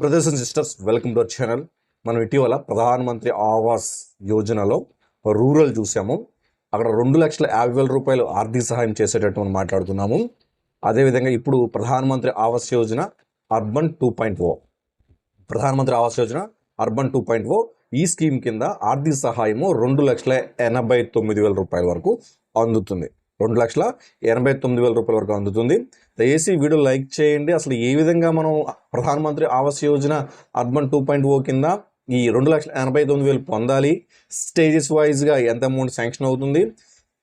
Brothers and sisters welcome to our channel మనం ఇటీవల ప్రధానమంత్రి ఆవాస్ యోజనలో రూరల్ చూసాము. అక్కడ రెండు లక్షల యాభై వేల రూపాయలు ఆర్థిక సహాయం చేసేటట్టు మనం మాట్లాడుతున్నాము. అదేవిధంగా ఇప్పుడు Pradhanmantri Awas Yojana urban two point O. Pradhanmantri Awas Yojana urban two point O. ఈ స్కీమ్ కింద ఆర్థిక సహాయము రెండు లక్షల ఎనభై తొమ్మిది వేల రూపాయల వరకు అందుతుంది. రెండు లక్షల ఎనభై తొమ్మిది వేల రూపాయల వరకు అందుతుంది. దయచేసి వీడియో లైక్ చేయండి. అసలు ఏ విధంగా మనం Pradhanmantri Awas Yojana urban two point O కింద ఈ రెండు లక్షల ఎనభై తొమ్మిది వేలు పొందాలి? స్టేజెస్ వైజ్గా ఎంత అమౌంట్ శాంక్షన్ అవుతుంది?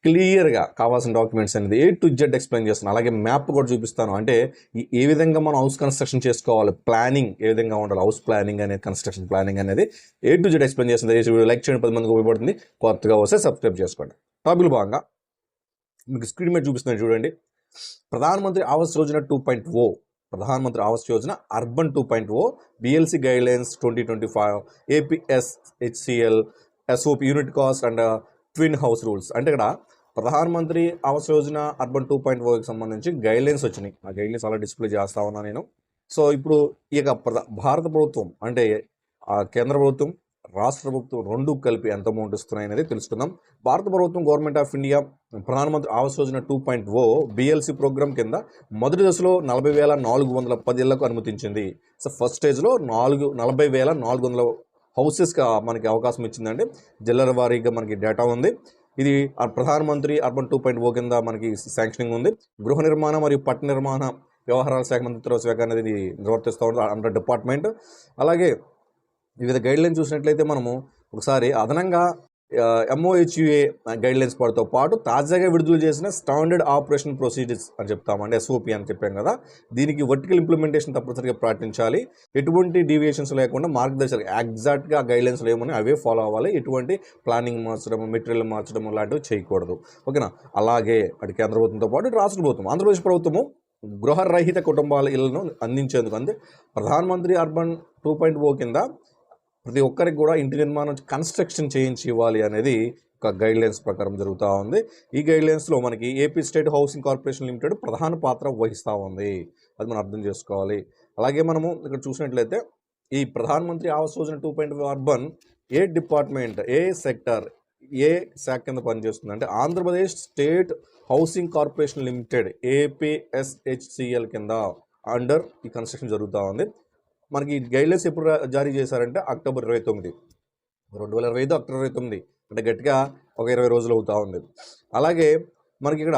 క్లియర్గా కావాల్సిన డాక్యుమెంట్స్ అనేది ఏ టు జెడ్ ఎక్స్ప్లెయిన్ చేస్తాను. అలాగే మ్యాప్ కూడా చూపిస్తాను. అంటే ఏ విధంగా మనం హౌస్ కన్స్ట్రక్షన్ చేసుకోవాలి? ప్లానింగ్ ఏ విధంగా ఉండాలి? హౌస్ ప్లానింగ్ అనేది కన్స్ట్రక్షన్ ప్లానింగ్ అనేది ఏ టు జెడ్ ఎక్స్ప్లెయిన్ చేస్తుంది దయచేసి వీడియో లైక్ చేయండి. పది మందికి ఉపయోగపడుతుంది. కొత్తగా వస్తే సబ్స్క్రైబ్ చేసుకోండి. టాపిక్ భాగంగా మీకు స్క్రీన్ మీద చూపిస్తున్నాను చూడండి. Pradhanmantri Awas Yojana two point O Pradhanmantri Awas Yojana urban two point O BLC guidelines twenty twenty five APS HCL SOP unit cost and twin house rules అంటే ఇక్కడ Pradhanmantri Awas Yojana urban two point ఓకి సంబంధించి guidelines వచ్చినాయి. ఆ guidelines అలా display చేస్తా ఉన్నా నేను. So ఇప్పుడు ఇక ప్రధా- భారత ప్రభుత్వం అంటే కేంద్ర ప్రభుత్వం రాష్ట్ర ప్రభుత్వం రెండు కలిపి ఎంత అమౌంట్ ఇస్తున్నాయి అనేది తెలుసుకుందాం. భారత ప్రభుత్వం government of India Pradhanmantri Awas Yojana two point O BLC program కింద మొదటి దశలో నలభై వేల నాలుగు వందల పది ఇళ్ళకు అనుమతించింది. సో ఫస్ట్ స్టేజ్లో నాలుగు నలభై వేల నాలుగు వందల హౌసెస్కి మనకి అవకాశం ఇచ్చిందండి. జిల్లాల వారీగా మనకి డేటా ఉంది. ఇది ప్రధానమంత్రి అర్బన్ టూ పాయింట్ ఓ కింద మనకి శాంక్షనింగ్ ఉంది. గృహ నిర్మాణ మరియు పట్టణ నిర్మాణ వ్యవహారాల శాఖ మంత్రిత్వ శాఖ అనేది ఇది నిర్వర్తిస్తూ ఉంది అండర్ డిపార్ట్మెంట్ అలాగే వివిధ గైడ్లైన్ చూసినట్లయితే మనము ఒకసారి అదనంగా ఎంఓహెచ్యుఏ గైడ్లైన్స్ పడితో పాటు తాజాగా విడుదల చేసిన స్టాండర్డ్ ఆపరేషన్ ప్రొసీజర్స్ అని చెప్తామండి ఎస్ఓపి అని చెప్పాం కదా. దీనికి వర్టికల్ ఇంప్లిమెంటేషన్ తప్పనిసరిగా పాటించాలి. ఎటువంటి డీవియేషన్స్ లేకుండా మార్గదర్శకాలు ఎగ్జాక్ట్గా గైడ్లైన్స్లో ఏమని అవే ఫాలో అవ్వాలి. ఎటువంటి ప్లానింగ్ మార్చడం మెటీరియల్ మార్చడం లాంటివి చేయకూడదు. ఓకేనా? అలాగే అటు కేంద్ర ప్రభుత్వంతో పాటు రాష్ట్ర ప్రభుత్వం. ఆంధ్రప్రదేశ్ ప్రభుత్వము గృహరహిత కుటుంబాల ఇళ్ళను అందించేందుకు అంతే ప్రధానమంత్రి అర్బన్ టూ పాయింట్ ఓ కింద ప్రతి ఒక్కరికి కూడా ఇంటి నిర్మాణం కన్స్ట్రక్షన్ చేయించి ఇవ్వాలి అనేది ఒక గైడ్ లైన్స్ ప్రకారం జరుగుతూ ఉంది. ఈ గైడ్ లైన్స్లో మనకి AP state housing corporation limited ప్రధాన పాత్ర వహిస్తూ ఉంది. అది మనం అర్థం చేసుకోవాలి. అలాగే మనము ఇక్కడ చూసినట్లయితే ఈ Pradhanmantri Awas Yojana two point urban ఏ డిపార్ట్మెంట్ ఏ సెక్టర్ ఏ శాఖ కింద పనిచేస్తుంది అంటే Andhra Pradesh state housing corporation limited APSHCL కింద అండర్ ఈ కన్స్ట్రక్షన్ జరుగుతూ ఉంది. మనకి ఈ గైడ్లైన్స్ ఎప్పుడు జారీ చేశారంటే అక్టోబర్ ఇరవై తొమ్మిది. రెండు వేల ఇరవై ఐదు అక్టోబర్ ఇరవై తొమ్మిది. అంటే గట్టిగా ఒక ఇరవై రోజులు అవుతూ ఉంది. అలాగే మనకి ఇక్కడ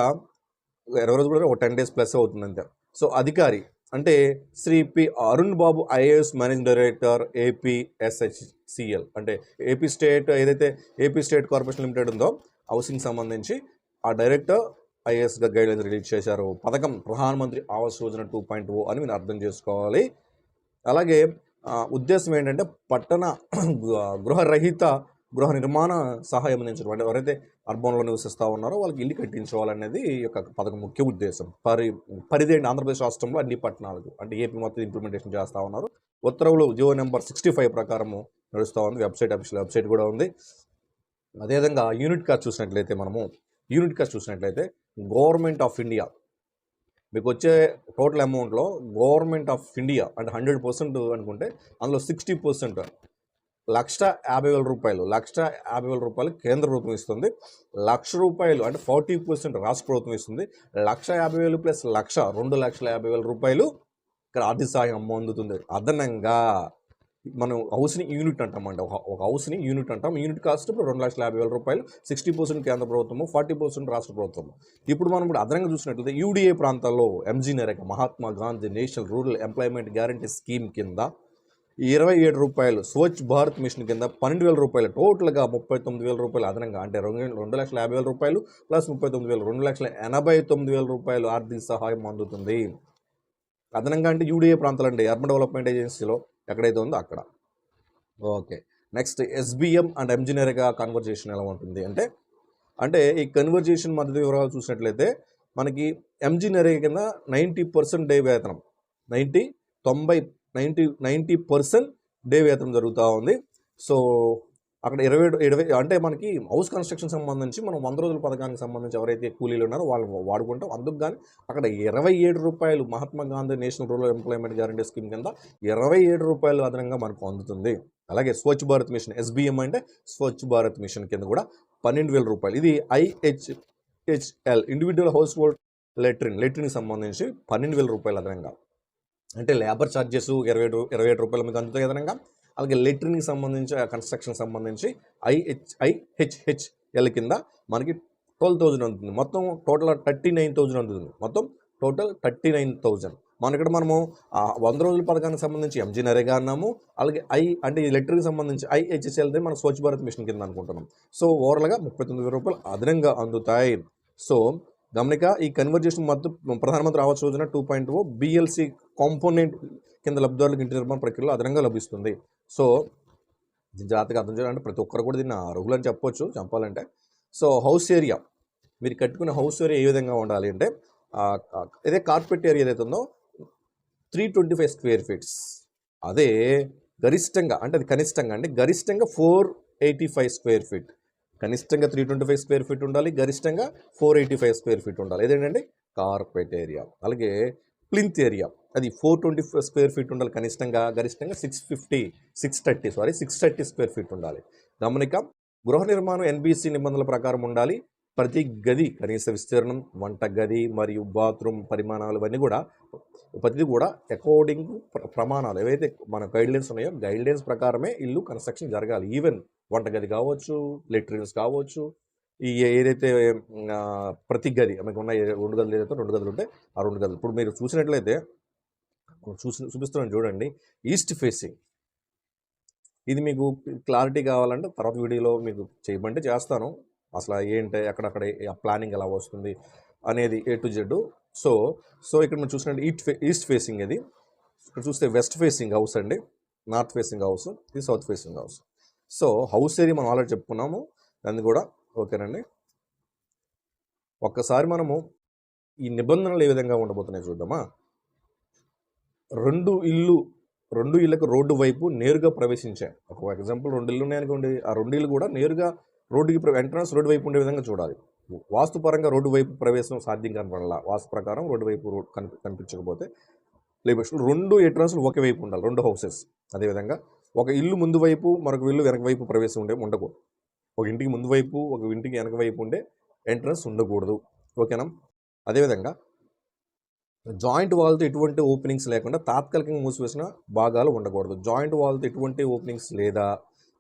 ఇరవై రోజులు కూడా ఒక టెన్ డేస్ ప్లస్ అవుతుంది అంతే సో అధికారి అంటే Shri P Arun Babu IAS managing director APSHCL అంటే ఏపీ స్టేట్ ఏదైతే ఏపీ స్టేట్ కార్పొరేషన్ లిమిటెడ్ ఉందో హౌసింగ్ సంబంధించి ఆ డైరెక్టర్ ఐఏఎస్గా గైడ్లైన్స్ రిలీజ్ చేశారు. పథకం Pradhanmantri Awas Yojana two point O అని మీరు అర్థం చేసుకోవాలి. అలాగే ఉద్దేశం ఏంటంటే పట్టణ గృహరహిత గృహ నిర్మాణ సహాయం అందించడం. ఎవరైతే అర్బన్లో నివసిస్తూ ఉన్నారో వాళ్ళకి ఇల్లు కట్టించుకోవాలనేది ఈ యొక్క పథకం ముఖ్య ఉద్దేశం. పరి పరిధి ఆంధ్రప్రదేశ్ రాష్ట్రంలో అన్ని పట్టణాలకు. అంటే ఏపీ మొత్తం ఇంప్లిమెంటేషన్ చేస్తూ ఉన్నారు. ఉత్తర్వులు జియో నెంబర్ సిక్స్టీ ఫైవ్ ప్రకారము నడుస్తూ ఉంది. వెబ్సైట్ అఫీషియల్ వెబ్సైట్ కూడా ఉంది. అదేవిధంగా యూనిట్ కాస్ట్ చూసినట్లయితే మనము యూనిట్ కాస్ట్ చూసినట్లయితే గవర్నమెంట్ ఆఫ్ ఇండియా మీకు వచ్చే టోటల్ అమౌంట్లో గవర్నమెంట్ ఆఫ్ ఇండియా అంటే హండ్రెడ్ పర్సెంట్ అనుకుంటే అందులో సిక్స్టీ పర్సెంట్ లక్ష యాభై వేల రూపాయలు లక్ష యాభై వేల రూపాయలు కేంద్ర ప్రభుత్వం ఇస్తుంది. లక్ష రూపాయలు అంటే ఫార్టీ పర్సెంట్ రాష్ట్ర ప్రభుత్వం ఇస్తుంది. లక్ష యాభై వేలు ప్లస్ లక్ష రెండు లక్షల యాభై వేల రూపాయలు ఇక్కడ ఆర్థిక సహాయం అందుతుంది అదనంగా మనం హౌస్ని యూనిట్ అంటామండి. ఒక ఒక హౌస్ని యూనిట్ అంటాం. యూనిట్ కాస్ట్ ఇప్పుడు రెండు లక్షల యాభై వేల రూపాయలు సిక్స్టీ పర్సెంట్ కేంద్ర ప్రభుత్వము ఫార్టీ పర్సెంట్ రాష్ట్ర ప్రభుత్వం ఇప్పుడు మనం ఇప్పుడు అదనంగా చూసినట్లయితే యూడిఏ ప్రాంతాల్లో MG NREGA Mahatma Gandhi national rural employment guarantee scheme కింద ఇరవై ఏడు రూపాయలు స్వచ్ఛ భారత్ మిషన్ కింద పన్నెండు వేల రూపాయలు టోటల్గా ముప్పై తొమ్మిది వేల రూపాయలు అదనంగా అంటే రెండు రెండు లక్షల యాభై వేల రూపాయలు ప్లస్ ముప్పై తొమ్మిది వేలు రెండు లక్షల ఎనభై తొమ్మిది వేల రూపాయలు ఆర్థిక సహాయం అందుతుంది. అదనంగా అంటే యూడిఏ ప్రాంతాలండి. అర్బన్ డెవలప్మెంట్ ఏజెన్సీలో ఎక్కడైతే ఉందో అక్కడ. Okay. Next SBM and engineering convergence ఎలా ఉంటుంది అంటే అంటే ఈ కన్వర్జేషన్ మద్దతు వివరాలు చూసినట్లయితే మనకి ఎంజనీరింగ్ కింద నైంటీ పర్సెంట్ డే వేతనం. నైంటీ తొంభై నైంటీ నైంటీ పర్సెంట్ డే వేతనం జరుగుతూ ఉంది. సో అక్కడ ఇరవై ఏడు ఇరవై అంటే మనకి హౌస్ కన్స్ట్రక్షన్ సంబంధించి మనం వంద రోజుల పథకానికి సంబంధించి ఎవరైతే కూలీలు ఉన్నారో వాళ్ళు వాడుకుంటాం. అందుకు కానీ అక్కడ ఇరవై ఏడు రూపాయలు Mahatma Gandhi national rural employment guarantee scheme కింద ఇరవై ఏడు రూపాయలు అదనంగా మనకు అందుతుంది. అలాగే స్వచ్ఛ భారత్ మిషన్ ఎస్బిఎం అంటే స్వచ్ఛ భారత్ మిషన్ కింద కూడా పన్నెండు వేల రూపాయలు. ఇది IH HL individual household latrine లెట్రిన్కి సంబంధించి పన్నెండు వేల రూపాయలు అదనంగా. అంటే లేబర్ ఛార్జెస్ ఇరవై ఇరవై ఏడు రూపాయల మీద అందుతాయి అదనంగా. అలాగే లెట్రిన్కి సంబంధించి కన్స్ట్రక్షన్ సంబంధించి ఐహెచ్ ఐహెచ్హెచ్ఎల్ కింద మనకి ట్వెల్వ్ థౌజండ్ అందుతుంది మొత్తం టోటల్ థర్టీ నైన్ థౌజండ్ అందుతుంది మొత్తం టోటల్ థర్టీ నైన్ థౌజండ్. మన ఇక్కడ మనము ఆ వంద రోజుల పథకానికి సంబంధించి ఎంజీ నరేగా అన్నాము. అలాగే ఐ అంటే ఈ లెటర్కి సంబంధించి ఐహెచ్ఎస్ఎల్ మన స్వచ్ఛ భారత్ మిషన్ కింద అనుకుంటున్నాం. సో ఓవరాల్గా ముప్పై తొమ్మిది రూపాయలు అదనంగా అందుతాయి. సో గమనిక ఈ కన్వర్జేషన్ మొత్తం Pradhanmantri Awas Yojana two point O BLC component కింద లబ్ధిదారులకు ఇంటి నిర్మాణ ప్రక్రియలో అదనంగా లభిస్తుంది. సో జాగ్రత్తగా అర్థం చేయాలంటే ప్రతి ఒక్కరు కూడా దీన్ని అర్హులు చెప్పొచ్చు చెప్పాలంటే. So house area. మీరు కట్టుకునే హౌస్ ఏరియా ఏ విధంగా ఉండాలి అంటే అదే కార్పెట్ ఏరియా ఏదైతే ఉందో three twenty five square feets. అదే గరిష్టంగా అంటే అది కనిష్టంగా అంటే గరిష్టంగా four eighty five square feet. కనిష్టంగా three twenty five square feet ఉండాలి గరిష్టంగా four eighty five square feet ఉండాలి. ఇదేంటంటే కార్పెట్ ఏరియా. అలాగే ప్లింత్ ఏరియా. అది ఫోర్ ట్వంటీ స్క్వేర్ ఫీట్ ఉండాలి కనిష్టంగా గరిష్టంగా six fifty six thirty sorry six thirty square feet ఉండాలి. గమనిక గృహ నిర్మాణం ఎన్బిసి నిబంధనల ప్రకారం ఉండాలి. ప్రతి గది కనీస విస్తీర్ణం వంట గది మరియు బాత్రూమ్ పరిమాణాలు ఇవన్నీ కూడా ప్రతిది కూడా అకార్డింగ్ ప్రమాణాలు. ఏవైతే మన గైడ్లైన్స్ ఉన్నాయో గైడ్లైన్స్ ప్రకారమే ఇల్లు కన్స్ట్రక్షన్ జరగాలి. ఈవెన్ వంటగది కావచ్చు లెట్రిన్స్ కావచ్చు ఈ ఏదైతే ప్రతి గది మీకు ఉన్న రెండు గదులు ఏదైతే రెండు గదులు ఉంటాయి ఆ రెండు గదులు. ఇప్పుడు మీరు చూసినట్లయితే చూసి చూపిస్తున్నాను చూడండి. ఈస్ట్ ఫేసింగ్ ఇది మీకు క్లారిటీ కావాలంటే తర్వాత వీడియోలో మీకు చేయమంటే చేస్తాను. అసలు ఏంటి అక్కడక్కడ ప్లానింగ్ ఎలా వస్తుంది అనేది A to Z so so ఇక్కడ మనం చూసినట్టు ఈస్ట్ ఫే ఈస్ట్ ఫేసింగ్ ఇది. ఇక్కడ చూస్తే వెస్ట్ ఫేసింగ్ హౌస్ అండి. నార్త్ ఫేసింగ్ హౌస్ ఇది south facing house so house area మనం ఆల్రెడీ చెప్పుకున్నాము. దాన్ని కూడా ఓకేనండి. ఒక్కసారి మనము ఈ నిబంధనలు ఏ విధంగా ఉండబోతున్నాయి చూద్దామా? రెండు ఇల్లు రెండు ఇళ్ళకు రోడ్డు వైపు నేరుగా ప్రవేశించాయి. ఒక ఎగ్జాంపుల్ రెండు ఇల్లు ఉన్నాయనుకోండి ఆ రెండు ఇల్లు కూడా నేరుగా రోడ్డుకి ఎంట్రన్స్ రోడ్డు వైపు ఉండే విధంగా చూడాలి. వాస్తుపరంగా రోడ్డు వైపు ప్రవేశం సాధ్యం కనపడాల వాస్తు ప్రకారం రోడ్డు వైపు రోడ్ కనిపి కనిపించకపోతే లేకపోతే రెండు ఎంట్రన్స్లు ఒకే వైపు ఉండాలి. రెండు హౌసెస్. అదేవిధంగా ఒక ఇల్లు ముందు వైపు మరొక ఇల్లు వెనక వైపు ప్రవేశం ఉండే ఉండకూడదు. ఒక ఇంటికి ముందు వైపు ఒక ఇంటికి వెనక వైపు ఉండే ఎంట్రన్స్ ఉండకూడదు. ఓకేనా? అదేవిధంగా జాయింట్ వాల్తో ఎటువంటి ఓపెనింగ్స్ లేకుండా తాత్కాలికంగా మూసివేసిన భాగాలు ఉండకూడదు. జాయింట్ వాల్తో ఎటువంటి ఓపెనింగ్స్ లేదా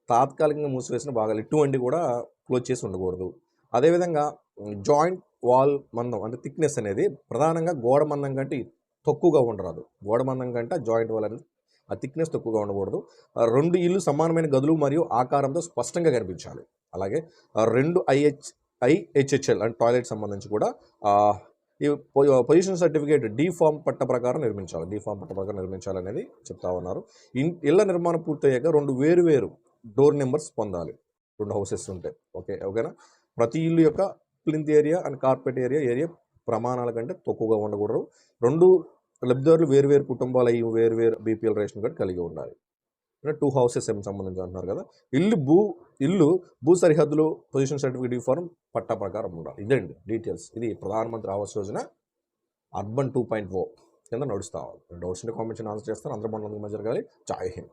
తాత్కాలికంగా మూసివేసిన భాగాలు ఎటువంటి కూడా క్లోజ్ చేసి ఉండకూడదు. అదేవిధంగా జాయింట్ వాల్ మందం అంటే థిక్నెస్ అనేది ప్రధానంగా గోడ మందం కంటే తక్కువగా ఉండరాదు. గోడ మందం కంటే జాయింట్ వాల్ అనేది ఆ థిక్నెస్ తక్కువగా ఉండకూడదు. రెండు ఇల్లు సమానమైన గదులు మరియు ఆకారంతో స్పష్టంగా కనిపించాలి. అలాగే రెండు ఐహెచ్ ఐహెచ్హెచ్ఎల్ అంటే టాయిలెట్ సంబంధించి కూడా ఈ పొజిషన్ సర్టిఫికేట్ డీ ఫామ్ పట్ట ప్రకారం నిర్మించాలి. డీ ఫామ్ పట్ట ప్రకారం నిర్మించాలనేది చెప్తా ఉన్నారు. ఇన్ ఇళ్ళ నిర్మాణం పూర్తయ్యాక రెండు వేరు వేరు డోర్ నెంబర్స్ పొందాలి. రెండు హౌసెస్ ఉంటాయి ఓకే ఓకేనా? ప్రతి ఇల్లు యొక్క plinth area and carpet area area ప్రమాణాల కంటే తక్కువగా ఉండకూడదు. రెండు లబ్ధిదారులు వేరు వేరు కుటుంబాలు అయ్యి వేరు వేరు బీపీఎల్ రేషన్ కార్డు కలిగి ఉండాలి. అంటే టూ హౌసెస్ ఏమి సంబంధించి అంటున్నారు కదా. ఇల్లు భూ ఇల్లు భూ సరిహద్దులు పొజిషన్ సర్టిఫికేట్ ఫారం పట్టా ప్రకారం ఉండాలి. ఇదండి డీటెయిల్స్ ఇది Pradhanmantri Awas Yojana urban two point O కింద నడుస్తా డౌట్స్ ఉంటే కామెంట్స్ ఆన్సర్ చేస్తాను. అందరూ మనం మధ్య జరగాలి జై హింద్.